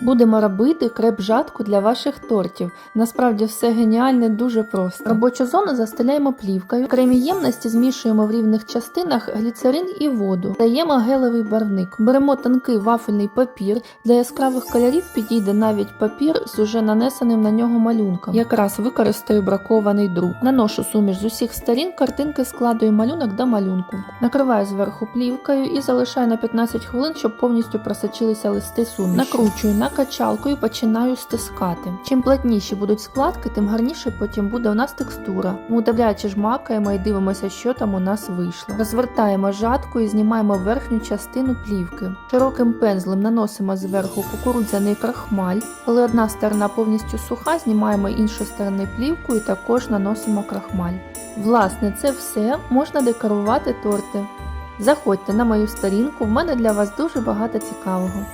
Будемо робити креп-жатку для ваших тортів. Насправді все геніальне, дуже просто. Робочу зону застеляємо плівкою. В окремій ємності змішуємо в рівних частинах гліцерин і воду. Даємо гелевий барвник. Беремо тонкий вафельний папір. Для яскравих кольорів підійде навіть папір з уже нанесеним на нього малюнком. Якраз використаю бракований друк. Наношу суміш з усіх сторін, картинки складую малюнок до малюнку. Накриваю зверху плівкою і залишаю на 15 хвилин, щоб повністю просочилися листи суміші. Накручую качалку і починаю стискати. Чим плотніші будуть складки, тим гарніше потім буде у нас текстура. Ми Удивляючи жмакаємо і дивимося, що там у нас вийшло. Розвертаємо жатку і знімаємо верхню частину плівки. Широким пензлем наносимо зверху кукурудзяний крахмаль. Коли одна сторона повністю суха, знімаємо іншу сторони плівку і також наносимо крахмаль. Власне, це все можна декорувати торти. Заходьте на мою сторінку, в мене для вас дуже багато цікавого.